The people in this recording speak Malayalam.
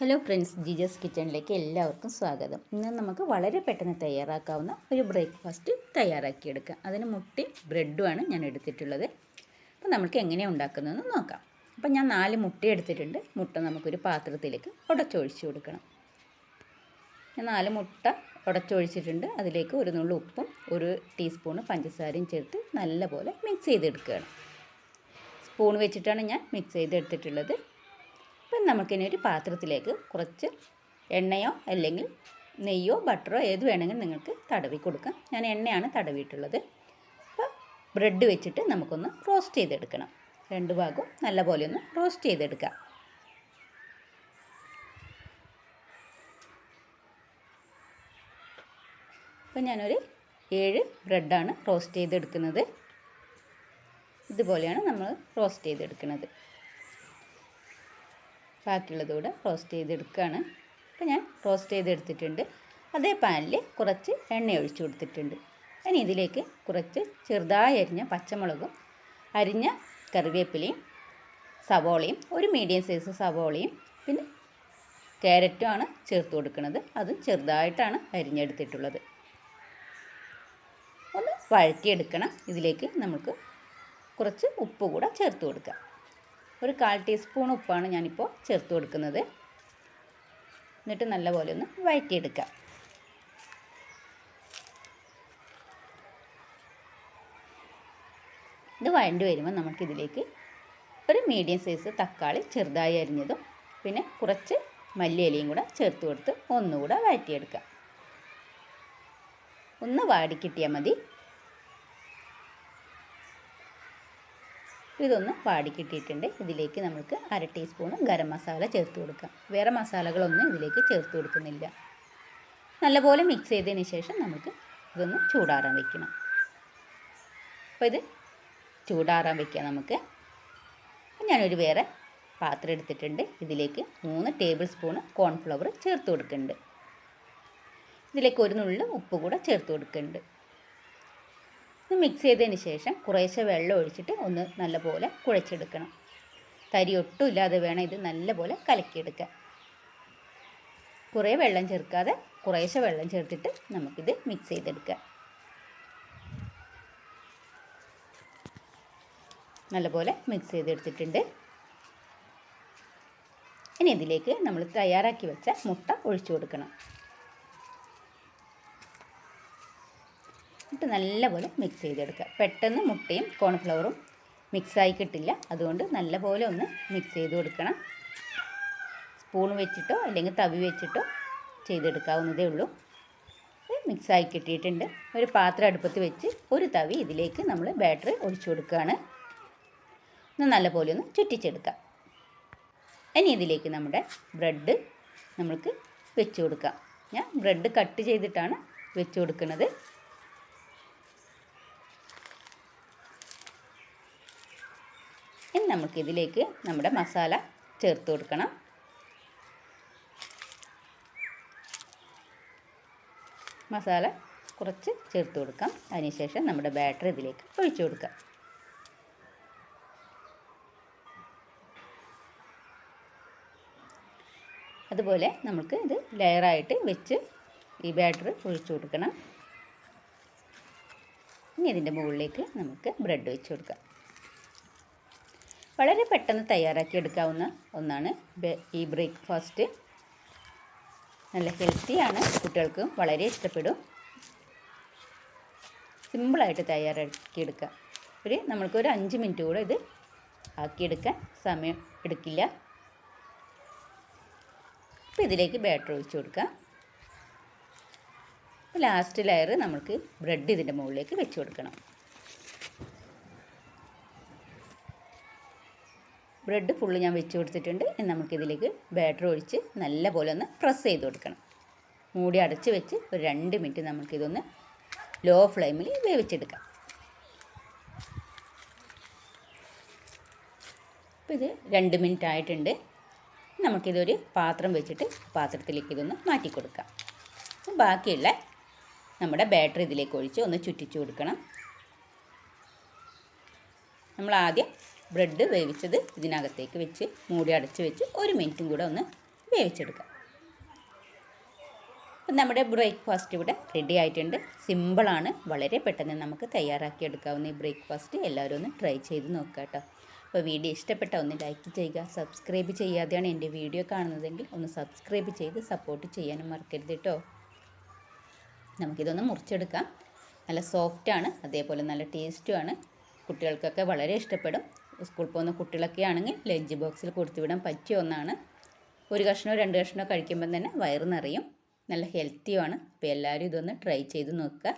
ഹലോ ഫ്രണ്ട്സ് ജിജസ് കിച്ചണിലേക്ക് എല്ലാവർക്കും സ്വാഗതം. ഇന്ന് നമുക്ക് വളരെ പെട്ടെന്ന് തയ്യാറാക്കാവുന്ന ഒരു ബ്രേക്ക്ഫാസ്റ്റ് തയ്യാറാക്കിയെടുക്കാം. അതിന് മുട്ടയും ബ്രെഡുമാണ് ഞാൻ എടുത്തിട്ടുള്ളത്. അപ്പോൾ നമുക്ക് എങ്ങനെയാണ് ഉണ്ടാക്കുന്നതെന്ന് നോക്കാം. അപ്പോൾ ഞാൻ നാല് മുട്ട എടുത്തിട്ടുണ്ട്. മുട്ട നമുക്കൊരു പാത്രത്തിലേക്ക് ഉടച്ചൊഴിച്ച് കൊടുക്കണം. ഞാൻ നാല് മുട്ട ഉടച്ചൊഴിച്ചിട്ടുണ്ട്. അതിലേക്ക് ഒരു നുള്ളു ഉപ്പും ഒരു ടീസ്പൂണ് പഞ്ചസാരയും ചേർത്ത് നല്ലപോലെ മിക്സ് ചെയ്തെടുക്കുകയാണ്. സ്പൂൺ വെച്ചിട്ടാണ് ഞാൻ മിക്സ് ചെയ്തെടുത്തിട്ടുള്ളത്. അപ്പം നമുക്കിനി ഒരു പാത്രത്തിലേക്ക് കുറച്ച് എണ്ണയോ അല്ലെങ്കിൽ നെയ്യോ ബട്ടറോ ഏത് വേണമെങ്കിലും നിങ്ങൾക്ക് തടവി കൊടുക്കാം. ഞാൻ എണ്ണയാണ് തടവിയിട്ടുള്ളത്. അപ്പോൾ ബ്രെഡ് വെച്ചിട്ട് നമുക്കൊന്ന് റോസ്റ്റ് ചെയ്തെടുക്കണം. രണ്ട് ഭാഗവും നല്ലപോലെ ഒന്ന് റോസ്റ്റ് ചെയ്തെടുക്കാം. അപ്പോൾ ഞാനൊരു ഏഴ് ബ്രെഡാണ് റോസ്റ്റ് ചെയ്തെടുക്കുന്നത്. ഇതുപോലെയാണ് നമ്മൾ റോസ്റ്റ് ചെയ്തെടുക്കുന്നത്. ബാക്കിയുള്ളത് കൂടെ റോസ്റ്റ് ചെയ്തെടുക്കുകയാണ്. അപ്പോൾ ഞാൻ റോസ്റ്റ് ചെയ്തെടുത്തിട്ടുണ്ട്. അതേ പാനിൽ കുറച്ച് എണ്ണ ഒഴിച്ചു കൊടുത്തിട്ടുണ്ട്. ഇനി ഇതിലേക്ക് കുറച്ച് ചെറുതായി അരിഞ്ഞ പച്ചമുളകും അരിഞ്ഞ കറിവേപ്പിലയും സവോളയും ഒരു മീഡിയം സൈസ് സവോളയും പിന്നെ ക്യാരറ്റും ആണ് ചേർത്ത് കൊടുക്കുന്നത്. അതും ചെറുതായിട്ടാണ് അരിഞ്ഞെടുത്തിട്ടുള്ളത്. ഒന്ന് വഴറ്റിയെടുക്കണം. ഇതിലേക്ക് നമുക്ക് കുറച്ച് ഉപ്പ് കൂടെ ചേർത്ത് കൊടുക്കാം. ഒരു കാൽ ടീസ്പൂൺ ഉപ്പാണ് ഞാനിപ്പോൾ ചേർത്ത് കൊടുക്കുന്നത്. എന്നിട്ട് നല്ലപോലെ ഒന്ന് വഴറ്റിയെടുക്കാം. ഇത് വഴണ്ടി വരുമ്പോൾ നമുക്കിതിലേക്ക് ഒരു മീഡിയം സൈസ് തക്കാളി ചെറുതായി അരിഞ്ഞതും പിന്നെ കുറച്ച് മല്ലിയിലയും കൂടെ ചേർത്ത് കൊടുത്ത് ഒന്നുകൂടെ വഴറ്റിയെടുക്കാം. ഒന്ന് വാടി കിട്ടിയാൽ മതി. ഇതൊന്ന് വാടി കിട്ടിയിട്ടുണ്ട്. ഇതിലേക്ക് നമുക്ക് അര ടീസ്പൂൺ ഗരം മസാല ചേർത്ത് കൊടുക്കാം. വേറെ മസാലകളൊന്നും ഇതിലേക്ക് ചേർത്ത് കൊടുക്കുന്നില്ല. നല്ലപോലെ മിക്സ് ചെയ്തതിന് ശേഷം നമുക്ക് ഇതൊന്ന് ചൂടാറാൻ വെക്കണം. അപ്പോൾ ഇത് ചൂടാറാൻ വെക്കാം നമുക്ക്. ഞാനൊരു വേറെ പാത്രം എടുത്തിട്ടുണ്ട്. ഇതിലേക്ക് മൂന്ന് ടേബിൾ സ്പൂൺ കോൺഫ്ലവർ ചേർത്ത് കൊടുക്കുന്നുണ്ട്. ഇതിലേക്ക് ഒരു നുള്ളു ഉപ്പ് കൂടെ ചേർത്ത് കൊടുക്കുന്നുണ്ട്. ഇത് മിക്സ് ചെയ്തതിന് ശേഷം കുറേശ്ശെ വെള്ളം ഒഴിച്ചിട്ട് ഒന്ന് നല്ലപോലെ കുഴച്ചെടുക്കണം. തരി ഒട്ടും ഇല്ലാതെ വേണം ഇത് നല്ലപോലെ കലക്കിയെടുക്കാൻ. കുറേ വെള്ളം ചേർക്കാതെ കുറേശ്ശെ വെള്ളം ചേർത്തിട്ട് നമുക്കിത് മിക്സ് ചെയ്തെടുക്കാം. നല്ലപോലെ മിക്സ് ചെയ്തെടുത്തിട്ടുണ്ട്. ഇനി ഇതിലേക്ക് നമ്മൾ തയ്യാറാക്കി വെച്ച മുട്ട ഒഴിച്ചു കൊടുക്കണം. എന്നിട്ട് നല്ലപോലെ മിക്സ് ചെയ്തെടുക്കുക. പെട്ടെന്ന് മുട്ടയും കോൺഫ്ലവറും മിക്സായി കിട്ടില്ല. അതുകൊണ്ട് നല്ലപോലെ ഒന്ന് മിക്സ് ചെയ്ത് കൊടുക്കണം. സ്പൂൺ വെച്ചിട്ടോ അല്ലെങ്കിൽ തവി വെച്ചിട്ടോ ചെയ്തെടുക്കാവുന്നതേ ഉള്ളൂ. മിക്സായി കിട്ടിയിട്ടുണ്ട്. ഒരു പാത്രം അടുപ്പത്ത് വെച്ച് ഒരു തവി ഇതിലേക്ക് നമ്മൾ ബാറ്ററി ഒഴിച്ചു കൊടുക്കുകയാണ്. ഒന്ന് നല്ലപോലെ ഒന്ന് ചുറ്റിച്ചെടുക്കാം ഇനി ഇതിലേക്ക് നമ്മുടെ ബ്രെഡ് നമ്മൾക്ക് വെച്ച് കൊടുക്കാം ഞാൻ ബ്രെഡ് കട്ട് ചെയ്തിട്ടാണ് വെച്ച് കൊടുക്കുന്നത്. നമുക്കിതിലേക്ക് നമ്മുടെ മസാല ചേർത്ത് കൊടുക്കണം. മസാല കുറച്ച് ചേർത്ത് കൊടുക്കാം. അതിനുശേഷം നമ്മുടെ ബാറ്റർ ഇതിലേക്ക് ഒഴിച്ചു കൊടുക്കാം. അതുപോലെ നമുക്ക് ഇത് ലെയറായിട്ട് വെച്ച് ഈ ബാറ്റർ ഒഴിച്ചു കൊടുക്കണം. ഇനി ഇതിന്റെ മുകളിലേക്ക് നമുക്ക് ബ്രെഡ് വെച്ച് കൊടുക്കാം. വളരെ പെട്ടെന്ന് തയ്യാറാക്കി എടുക്കാവുന്ന ഒന്നാണ് ഈ ബ്രേക്ക്ഫാസ്റ്റ്. നല്ല ഹെൽത്തിയാണ്. കുട്ടികൾക്ക് വളരെ ഇഷ്ടപ്പെടും. സിമ്പിളായിട്ട് തയ്യാറാക്കിയെടുക്കാം ഒരു നമ്മൾക്ക് ഒരു അഞ്ച് മിനിറ്റ് കൂടെ ഇത് ആക്കിയെടുക്കാൻ സമയം എടുക്കില്ല. അപ്പോൾ ഇതിലേക്ക് ബാറ്റർ ഒഴിച്ച് കൊടുക്കാം. ലാസ്റ്റ് ലെയർ നമുക്ക് ബ്രെഡ് ഇതിന്റെ മുകളിലേക്ക് വെച്ച് കൊടുക്കണം. ബ്രെഡ് ഫുള്ള് ഞാൻ വെച്ച് കൊടുത്തിട്ടുണ്ട്. ഇനി നമുക്കിതിലേക്ക് ബാറ്റർ ഒഴിച്ച് നല്ല പോലെ ഒന്ന് പ്രസ് ചെയ്ത് കൊടുക്കണം. മൂടി അടച്ച് വെച്ച് ഒരു രണ്ട് മിനിറ്റ് നമുക്കിതൊന്ന് ലോ ഫ്ലെയിമിൽ വേവിച്ചെടുക്കാം. അപ്പോൾ ഇത് രണ്ട് മിനിറ്റ് ആയിട്ടുണ്ട്. നമുക്കിതൊരു പാത്രം വെച്ചിട്ട് പാത്രത്തിലേക്ക് ഇതൊന്ന് മാറ്റി കൊടുക്കാം. ബാക്കിയുള്ള നമ്മുടെ ബാറ്റർ ഇതിലേക്ക് ഒഴിച്ച് ഒന്ന് ചുറ്റിച്ചു കൊടുക്കണം. നമ്മൾ ആദ്യം ബ്രെഡ് വേവിച്ചത് ഇതിനകത്തേക്ക് വെച്ച് മൂടി അടച്ച് വെച്ച് ഒരു മിനിറ്റും കൂടെ ഒന്ന് വേവിച്ചെടുക്കാം. അപ്പം നമ്മുടെ ബ്രേക്ക്ഫാസ്റ്റ് ഇവിടെ റെഡി ആയിട്ടുണ്ട്. സിമ്പിളാണ് വളരെ പെട്ടെന്ന് നമുക്ക് തയ്യാറാക്കി എടുക്കാവുന്ന ഈ ബ്രേക്ക്ഫാസ്റ്റ് എല്ലാവരും ഒന്ന് ട്രൈ ചെയ്ത് നോക്കുക കേട്ടോ. അപ്പോൾ വീഡിയോ ഇഷ്ടപ്പെട്ട ഒന്ന് ലൈക്ക് ചെയ്യുക സബ്സ്ക്രൈബ് ചെയ്യാതെയാണ് എന്റെ വീഡിയോ കാണുന്നതെങ്കിൽ ഒന്ന് സബ്സ്ക്രൈബ് ചെയ്ത് സപ്പോർട്ട് ചെയ്യാനും മറക്കരുത് കേട്ടോ. നമുക്കിതൊന്ന് മുറിച്ചെടുക്കാം. നല്ല സോഫ്റ്റാണ് അതേപോലെ നല്ല ടേസ്റ്റുമാണ് കുട്ടികൾക്കൊക്കെ വളരെ ഇഷ്ടപ്പെടും. സ്കൂളിൽ പോകുന്ന കുട്ടികളൊക്കെ ആണെങ്കിൽ ലഞ്ച് ബോക്സിൽ കൊടുത്തുവിടാൻ പറ്റിയ ഒന്നാണ് ഒരു കഷ്ണമോ രണ്ട് കഷ്ണമോ കഴിക്കുമ്പം തന്നെ വയറ് നിറയും. നല്ല ഹെൽത്തിയുമാണ്. അപ്പോൾ എല്ലാവരും ഇതൊന്ന് ട്രൈ ചെയ്ത് നോക്കുക.